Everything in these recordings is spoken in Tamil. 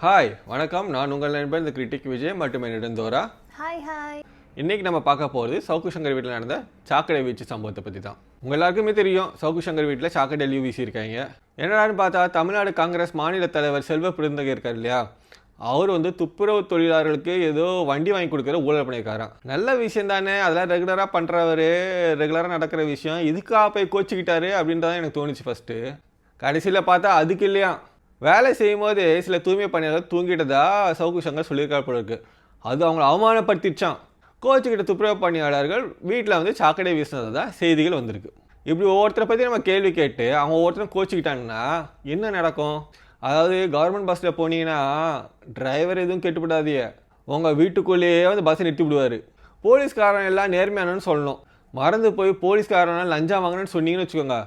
ஹாய் வணக்கம். நான் உங்கள் நண்பன் இந்த கிரிட்டிக் விஜய் மற்றும் என்னிடம் தோரா. ஹாய் ஹாய் இன்னைக்கு நம்ம பார்க்க போகிறது சவுக்கு சங்கர் வீட்டில் நடந்த சாக்கடை வீச்சு சம்பவத்தை பற்றி தான் உங்கள் எல்லாருக்குமே தெரியும் சவுக்கு சங்கர் வீட்டில் சாக்கடை லீவ் வீசியிருக்காங்க. என்னடான்னு பார்த்தா தமிழ்நாடு காங்கிரஸ் மாநில தலைவர் செல்வ பெருந்தகை இருக்கார் இல்லையா? அவர் வந்து துப்புரவு தொழிலாளர்களுக்கு ஏதோ வண்டி வாங்கி கொடுக்குற ஊழல் பண்ணியிருக்காராம் நல்ல விஷயம் தானே அதெல்லாம் ரெகுலராக பண்ணுறவர் ரெகுலராக நடக்கிற விஷயம். இதுக்காக போய் கோச்சிக்கிட்டாரு அப்படின்றதான் எனக்கு தோணுச்சு ஃபஸ்ட்டு கடைசியில் பார்த்தா அதுக்கு இல்லையா வேலை செய்யும் போது சில தூய்மை பணியாளர் தூங்கிட்டதா சவுக்கு சங்கர் சொல்லியிருக்காரு போல இருக்கு. அது அவங்கள அவமானப்படுத்திடுச்சான் கோச்சுக்கிட்ட துப்புரவு பணியாளர்கள் வீட்டில் வந்து சாக்கடை வீசினதா செய்திகள் வந்திருக்கு. இப்படி ஒவ்வொருத்தரை பற்றி நம்ம கேள்வி கேட்டு அவங்க ஒவ்வொருத்தரும் கோச்சிக்கிட்டாங்கன்னா என்ன நடக்கும்? அதாவது கவர்மெண்ட் பஸ்ஸில் போனீங்கன்னா டிரைவர் எதுவும் கெட்டுப்படாதீங்க. உங்கள் வீட்டுக்குள்ளேயே வந்து பஸ்ஸை நிறுத்தி விடுவார். போலீஸ்காரன் எல்லாம் நேர்மையானன்னு சொல்லணும். மறந்து போய் போலீஸ்காரன் லஞ்சம் வாங்கினேன்னு சொன்னீங்கன்னு வச்சுக்கோங்க.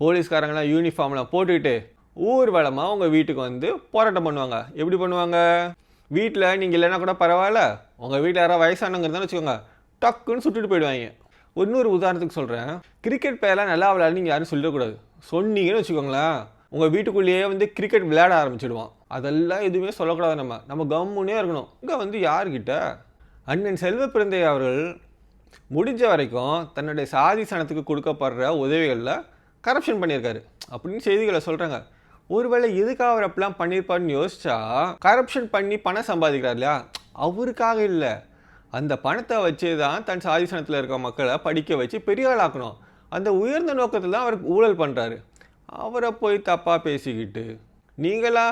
போலீஸ்காரங்களாம் யூனிஃபார்ம்லாம் போட்டுக்கிட்டு ஊர்வலமாக உங்கள் வீட்டுக்கு வந்து போராட்டம் பண்ணுவாங்க. எப்படி பண்ணுவாங்க? வீட்டில் நீங்கள் இல்லைன்னா கூட பரவாயில்ல. உங்கள் வீட்டில் யாராவது வயசானவங்க இருந்தாலும் வச்சுக்கோங்க. டக்குன்னு சுட்டுட்டு போயிடுவாங்க. இன்னொரு உதாரணத்துக்கு சொல்கிறேன் கிரிக்கெட் பேரெலாம் நல்லா விளையாடு நீங்கள் யாரும் சொல்லிடக்கூடாது சொன்னீங்கன்னு வச்சுக்கோங்களேன். உங்கள் வீட்டுக்குள்ளேயே வந்து கிரிக்கெட் விளையாட ஆரம்பிச்சிடுவான். அதெல்லாம் எதுவுமே சொல்லக்கூடாது நம்ம. நம்ம கம்முன்னே இருக்கணும். இங்கே வந்து யார்கிட்ட? அண்ணன் செல்வ பிறந்தை அவர்கள் முடிஞ்ச வரைக்கும் தன்னுடைய சாதி சனத்துக்கு கொடுக்கப்படுற உதவிகளில் கரப்ஷன் பண்ணியிருக்காரு. அப்படின்னு செய்திகளை சொல்கிறாங்க ஒருவேளை எதுக்காக அவர் அப்படிலாம் பண்ணியிருப்பாருன்னு யோசிச்சா கரப்ஷன் பண்ணி பணம் சம்பாதிக்கிறார் இல்லையா? அவருக்காக இல்லை. அந்த பணத்தை வச்சு தான் தன் சாதி சனத்தில் இருக்க மக்களை படிக்க வச்சு பெரிய ஆளாக்கணும் அந்த உயர்ந்த நோக்கத்தில் தான் அவர் ஊழல் பண்ணுறாரு அவரை போய் தப்பாக பேசிக்கிட்டு நீங்களா?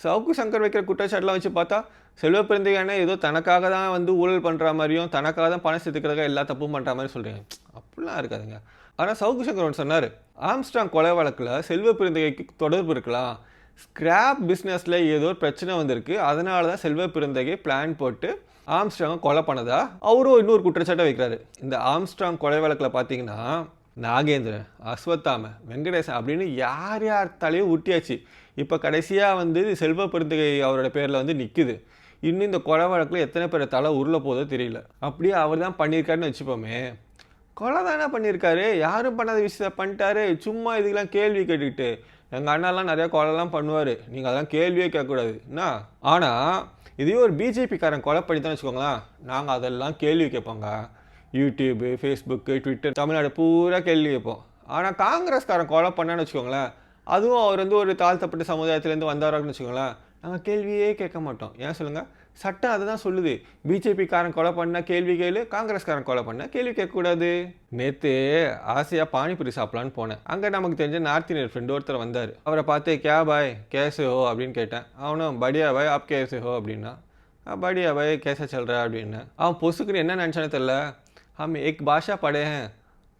சவுக்கு சங்கர் வைக்கிற குற்றச்சாட்டெலாம் வச்சு பார்த்தா செல்வ பிறந்தையான ஏதோ தனக்காக தான் வந்து ஊழல் பண்ணுற மாதிரியும் தனக்காக தான் பணம் செத்துக்கிறதுக்காக எல்லா தப்பும் பண்ணுற மாதிரி சொல்கிறீங்க அப்படிலாம் இருக்காதுங்க. ஆனால் சவுக்கு சங்கர் சொன்னார். ஆம்ஸ்டாங் கொலை வழக்கில் செல்வ பிறந்தகைக்கு தொடர்பு இருக்கலாம் ஸ்கிராப் பிஸ்னஸில் ஏதோ ஒரு பிரச்சனை வந்திருக்கு. அதனால தான் செல்வ பிறந்தகை பிளான் போட்டு ஆம்ஸ்டாங்கை கொலை பண்ணதா? அவரும் இன்னொரு குற்றச்சாட்டை வைக்கிறாரு. இந்த ஆம்ஸ்டாங் கொலை வழக்கில் பார்த்தீங்கன்னா நாகேந்திரன் அஸ்வத்தாம வெங்கடேசன் அப்படின்னு யார் யார் தலையும் ஊட்டியாச்சு? இப்போ கடைசியாக வந்து செல்வ பெருந்தகை அவரோட பேரில் வந்து நிற்குது இன்னும் இந்த கொலை வழக்கில் எத்தனை பேர் தலை உருள போதோ தெரியல. அப்படியே அவர் தான் பண்ணியிருக்காருன்னு வச்சுப்போமே. கொலை தானே பண்ணியிருக்காரு? யாரும் பண்ணாத விஷயத்த பண்ணிட்டாரு. சும்மா இதுக்கெல்லாம் கேள்வி கேட்டுக்கிட்டு. எங்கள் அண்ணாலாம் நிறையா கொலைலாம் பண்ணுவார். நீங்கள் அதெல்லாம் கேள்வியே கேட்கக்கூடாது. என்ன? ஆனால் இதே ஒரு பிஜேபிக்காரன் கொலை பண்ணி தான் வச்சுக்கோங்களேன். நாங்கள் அதெல்லாம் கேள்வி கேட்போங்க. யூடியூப்பு ஃபேஸ்புக்கு ட்விட்டர் தமிழ்நாடு பூரா கேள்வி கேட்போம். ஆனால் காங்கிரஸ்காரன் கொலை பண்ணான்னு வச்சுக்கோங்களேன். அதுவும் அவர் வந்து ஒரு தாழ்த்தப்பட்ட சமுதாயத்துலேருந்து வந்தவரான்னு வச்சுக்கோங்களேன். நாங்கள் கேள்வியே கேட்க மாட்டோம். ஏன் சொல்லுங்கள் சட்டம் அதை தான் சொல்லுது. பிஜேபிக்காரன் கொலை பண்ணால் கேள்வி கேளு காங்கிரஸ்காரன் கொலை பண்ணால் கேள்வி கேட்கக்கூடாது. நேற்று ஆசையாக பானிபூரி சாப்பிட்லான்னு போனேன். அங்கே நமக்கு தெரிஞ்ச நார்த் இந்தியன் ஃப்ரெண்டு ஒருத்தர் வந்தார். அவரை பார்த்து கே பாய் கேசு ஹோ? அப்படின்னு கேட்டேன். அவனும் படியா பாய் அப் கேசு ஹோ? அப்படின்னா படியா பாய் கேச சொல்கிறா அப்படின்னு அவன் பொசுக்குன்னு என்ன நினச்சானே தெரில ஹம் எக் பாஷா படேன்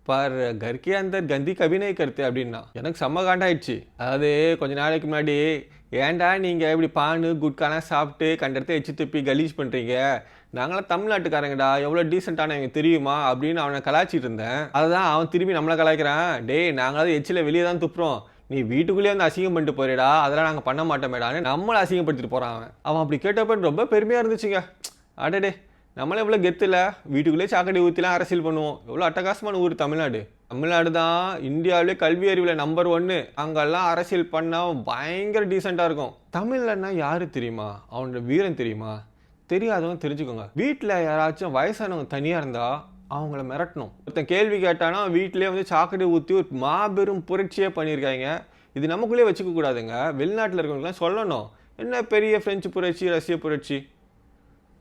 பார் கர்கே அந்த கந்தி கபி கருத்து அப்படின்னா. எனக்கு செம்ம காண்டாயிடுச்சு. அதாவது கொஞ்ச நாளைக்கு முன்னாடி ஏன்டா நீங்கள் இப்படி பானு குட்காலாம் சாப்பிட்டு கண்ட இடத்த எச்சு துப்பி கலீஜ் பண்ணுறீங்க நாங்களாம் தமிழ்நாட்டுக்காரங்கடா எவ்வளோ டீசெண்டான எனக்கு தெரியுமா? அப்படின்னு அவனை கலாய்ச்சிட்டு இருந்தேன். அதை அவன் திரும்பி நம்மளை கலாய்க்கிறான். டேய் நாங்களாவது எச்சில் வெளியே தான் துப்புறோம். நீ வீட்டுக்குள்ளேயே வந்து அசிங்கம் பண்ணிட்டு போறிடா. அதெல்லாம் நாங்கள் பண்ண மாட்டோமேடான்னு நம்மளை அசிங்கப்படுத்திட்டு போகிறான் அவன். அப்படி கேட்டப்பன்னு ரொம்ப பெருமையாக இருந்துச்சுங்க. அடடே. நம்மளே எவ்வளோ கெத்தில்? வீட்டுக்குள்ளேயே சாக்கடை ஊற்றிலாம் அரசியல் பண்ணுவோம். எவ்வளோ அட்டகாசமான ஊர் தமிழ்நாடு. தமிழ்நாடு தான் இந்தியாவிலே கல்வி அறிவில் நம்பர் ஒன்று அங்கெல்லாம் அரசியல் பண்ணால் பயங்கர டீசெண்டாக இருக்கும். தமிழ்லன்னா யார் தெரியுமா? அவனோட வீரன் தெரியுமா? தெரியாதவங்க தெரிஞ்சுக்கோங்க. வீட்டில் யாராச்சும் வயசானவங்க தனியாக இருந்தால் அவங்கள மிரட்டணும். ஒருத்தன் கேள்வி கேட்டானா வீட்டிலே வந்து சாக்கடை ஊற்றி ஒரு மாபெரும் புரட்சியே பண்ணியிருக்காங்க. இது நமக்குள்ளே வச்சுக்க கூடாதுங்க. வெளிநாட்டில் இருக்கவங்களாம் சொல்லணும். என்ன பெரிய பிரெஞ்சு புரட்சி ரஷ்ய புரட்சி?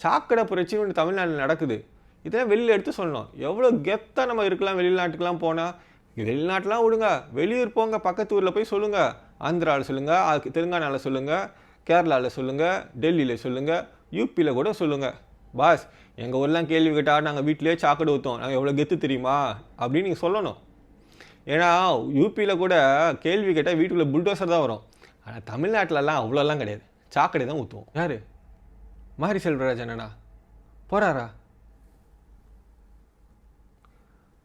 சாக்கடை புரட்சி ஒன்று தமிழ்நாட்டில் நடக்குது. இதெல்லாம் வெளியில் எடுத்து சொல்லணும். எவ்வளோ கெத்தாக நம்ம இருக்கலாம் வெளிநாட்டுக்கெலாம் போனால் வெளிநாட்டெலாம் விடுங்க. வெளியூர் போங்க பக்கத்து ஊரில் போய் சொல்லுங்கள் ஆந்திராவில் சொல்லுங்கள் தெலுங்கானாவில் சொல்லுங்கள் கேரளாவில் சொல்லுங்கள் டெல்லியில் சொல்லுங்கள் யூபியில் கூட சொல்லுங்கள் பாஸ் எங்கள் ஊர்லாம் கேள்வி கேட்டால் நாங்கள் வீட்டிலே சாக்கடை ஊற்றுவோம் நாங்கள் எவ்வளோ கெத்து தெரியுமா? அப்படின்னு நீங்கள் சொல்லணும். ஏன்னா யூபியில் கூட கேள்வி கேட்டால் வீட்டுக்குள்ளே புல்டோசர் தான் வரும். ஆனால் தமிழ்நாட்டிலலாம் அவ்வளோலாம் கிடையாது. சாக்கடை தான் ஊற்றுவோம் யார்? மாரி செல்வராஜ் அண்ணனா? போகிறாரா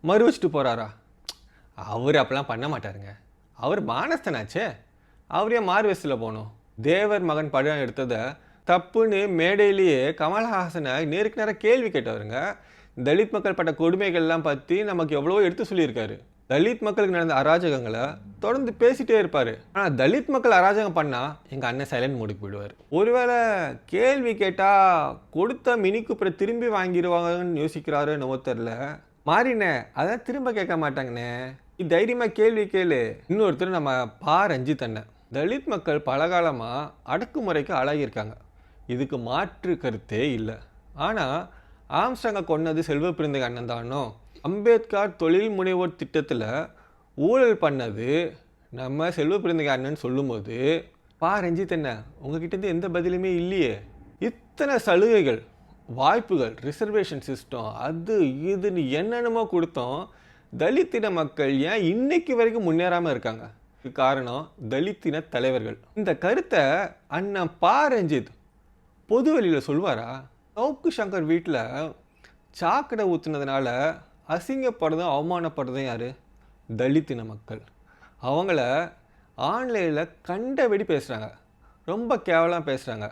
மறு வச்சுட்டு போகிறாரா அவர் அப்பெல்லாம் பண்ண மாட்டாருங்க. அவர் மானஸ்தனாச்சே அவரே மார்வெஸ்டில் வயசில் போகணும் தேவர் மகன் படம் எடுத்ததை தப்புன்னு மேடையிலேயே கமல்ஹாசனை நேருக்கு நேராக கேள்வி கேட்டவருங்க. தலித் மக்கள் பட்ட கொடுமைகள்லாம் பற்றி நமக்கு எவ்வளவோ எடுத்து சொல்லியிருக்காரு. தலித் மக்களுக்கு நடந்த அராஜகங்களை தொடர்ந்து பேசிட்டே இருப்பார். ஆனால் தலித் மக்கள் அராஜகம் பண்ணால் எங்கள் அண்ணன் சைலண்ட் மூடுக்கு போயிடுவார். ஒருவேளை கேள்வி கேட்டால் கொடுத்த மினி திரும்பி வாங்கிடுவாங்கன்னு யோசிக்கிறாரு என்னவோ தெரில மாறினே அதான் திரும்ப கேட்க மாட்டாங்கண்ணே இது தைரியமாக கேள்வி கேளு. இன்னொருத்தர் நம்ம பா. ரஞ்சித் அண்ணன். தலித் மக்கள் பலகாலமாக அடக்குமுறைக்கு ஆளாகியிருக்காங்க. இதுக்கு மாற்று கருத்தே இல்லை. ஆனால் ஆம்ஸ்டாங்கை கொன்னது செல்வ பிறந்தக அண்ணன் தானோ? அம்பேத்கர் தொழில் முனைவோர் திட்டத்தில் ஊழல் பண்ணது நம்ம செல்வ பிறந்தக அண்ணன் சொல்லும்போது பா ரஞ்சித் என்ன உங்ககிட்டேருந்து எந்த பதிலுமே இல்லையே. இத்தனை சலுகைகள் வாய்ப்புகள் ரிசர்வேஷன் சிஸ்டம் அது இதுன்னு என்னென்னமோ கொடுத்தோம். தலித்தின மக்கள் ஏன் இன்னைக்கு வரைக்கும் முன்னேறாமல் இருக்காங்க? காரணம் தலித்தின தலைவர்கள். இந்த கருத்தை அண்ணன் பா ரஞ்சித் பொதுவெளியில் சொல்வாரா? சவுக்கு சங்கர் வீட்டில் சாக்கடை ஊற்றுனதுனால அசிங்கப்படுறதும் அவமானப்படுறதும் யார்? தலித்தின மக்கள். அவங்கள ஆன்லைனில் கண்டபடி பேசுகிறாங்க ரொம்ப கேவலம் பேசுகிறாங்க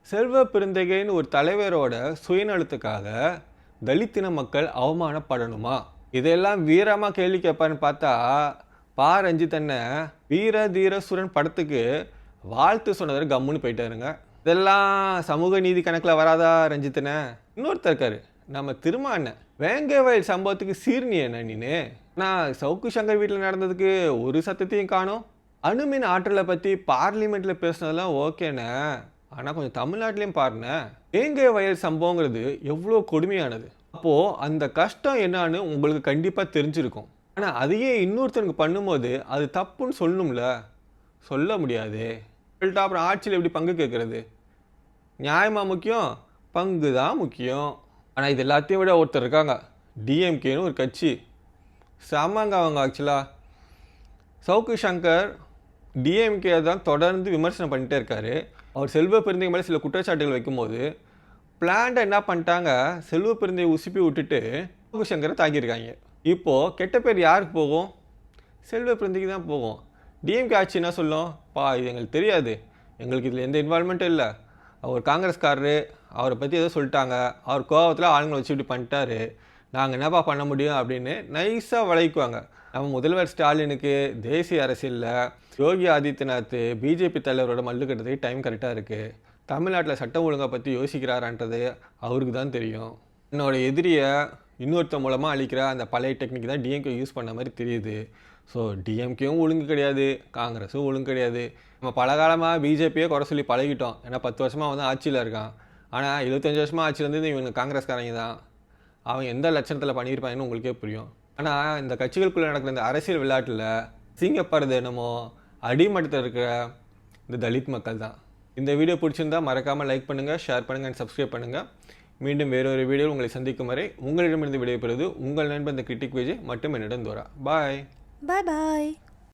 செல்வ பெருந்தகைன்னு ஒரு தலைவரோட சுயநலத்துக்காக தலித்தின மக்கள் அவமானப்படணுமா? இதெல்லாம் வீரமாக கேள்வி கேட்பான்னு பார்த்தா பா. ரஞ்சித் அண்ணன் வீர தீரசுரன் படத்துக்கு வாழ்த்து சொன்னதர் கம்முன்னு போயிட்டாருங்க. இதெல்லாம் சமூக நீதி கணக்கில் வராதா ரஞ்சித்தனே இன்னொருத்தர் இருக்காரு. நம்ம திரும்ப அண்ணன் வேங்கை வயல் சம்பவத்துக்கு சீர்னி என்ன நீனு? நான் சவுக்கு சங்கர் வீட்டில் நடந்ததுக்கு ஒரு சத்தத்தையும் காணும். அணுமின் ஆற்றலை பற்றி பார்லிமெண்ட்டில் பேசுனதெல்லாம் ஓகேண்ணே. ஆனால் கொஞ்சம் தமிழ்நாட்டிலையும் பாருண்ணே. வேங்கை வயல் சம்பவங்கிறது எவ்வளோ கொடுமையானது. அப்போது அந்த கஷ்டம் என்னன்னு உங்களுக்கு கண்டிப்பாக தெரிஞ்சிருக்கும். ஆனால் அதையே இன்னொருத்தனுக்கு பண்ணும்போது அது தப்புன்னு சொல்லணும்ல. சொல்ல முடியாது. சொல்லிட்டு அப்புறம் ஆட்சியில் எப்படி பங்கு கேட்குறது? நியாயமாக முக்கியம்? பங்கு தான் முக்கியம். ஆனால் இது எல்லாத்தையும் விட ஒருத்தர் இருக்காங்க. டிஎம்கேன்னு ஒரு கட்சி. செம்மங்க அவங்க ஆக்சுவலாக சவுக்கு சங்கர் டிஎம்கே தான் தொடர்ந்து விமர்சனம் பண்ணிட்டே இருக்காரு. அவர் செல்வ பெருந்தைங்க மேலே சில குற்றச்சாட்டுகள் வைக்கும்போது பிளான்டை என்ன பண்ணிட்டாங்க? செல்வ பெருந்தையை உசுப்பி விட்டுட்டு சவுக்கு சங்கரை தாக்கியிருக்காங்க. இப்போது கெட்ட பேர் யாருக்கு போகும்? செல்வ பிறந்திக்கு தான் போகும். டிஎம்கே ஆட்சி என்ன சொல்லும்? பா இது எங்களுக்கு தெரியாது. எங்களுக்கு இதில் எந்த இன்வால்மெண்ட்டும் இல்லை. அவர் காங்கிரஸ்காரரு அவரை பற்றி ஏதோ சொல்லிட்டாங்க. அவர் கோவத்தில் ஆளுங்களை வச்சு இப்படி பண்ணிட்டாரு. நாங்கள் என்னப்பா பண்ண முடியும் அப்படின்னு நைஸாக வளைக்குவாங்க நம்ம முதல்வர் ஸ்டாலினுக்கு தேசிய அரசியலில் யோகி ஆதித்யநாத் பிஜேபி தலைவரோட மல்லு கட்டுறதுக்கு டைம் கரெக்டாக இருக்குது தமிழ்நாட்டில் சட்டம் ஒழுங்கை பற்றி யோசிக்கிறாரான்றது அவருக்கு தான் தெரியும். என்னோட எதிரியை இன்னொருத்த மூலமாக அழிக்கிற அந்த பழைய டெக்னிக் தான் டிஎம்கே யூஸ் பண்ண மாதிரி தெரியுது. ஸோ டிஎம்கேவும் ஒழுங்கு கிடையாது காங்கிரஸும் ஒழுங்கு கிடையாது. நம்ம பல காலமாக பிஜேபியே குறை சொல்லி பழகிட்டோம். ஏன்னா பத்து வருஷமாக வந்து ஆட்சியில் இருக்கான். ஆனால் எழுபத்தஞ்சு வருஷமாக ஆட்சியில் இவங்க காங்கிரஸ்காரங்க தான். அவன் எந்த லட்சணத்தில் பண்ணியிருப்பாங்கன்னு உங்களுக்கே புரியும். ஆனால் இந்த கட்சிகளுக்குள்ளே நடக்கிற இந்த அரசியல் விளையாட்டில் சிங்கப்படுறது என்னமோ அடிமட்டத்தில் இருக்கிற இந்த தலித் மக்கள் தான். இந்த வீடியோ பிடிச்சிருந்தா மறக்காமல் லைக் பண்ணுங்கள் ஷேர் பண்ணுங்கள் அண்ட் சப்ஸ்கிரைப் பண்ணுங்கள் மீண்டும் வேறொரு வீடியோ உங்களை சந்திக்கும் வரை உங்களிடமிருந்து விடைபெறுவது உங்கள் நண்பன் இந்த கிரிட்டிக் விஜய் மற்றும் என்னிடம் தோரா. பாய் பாய் பாய்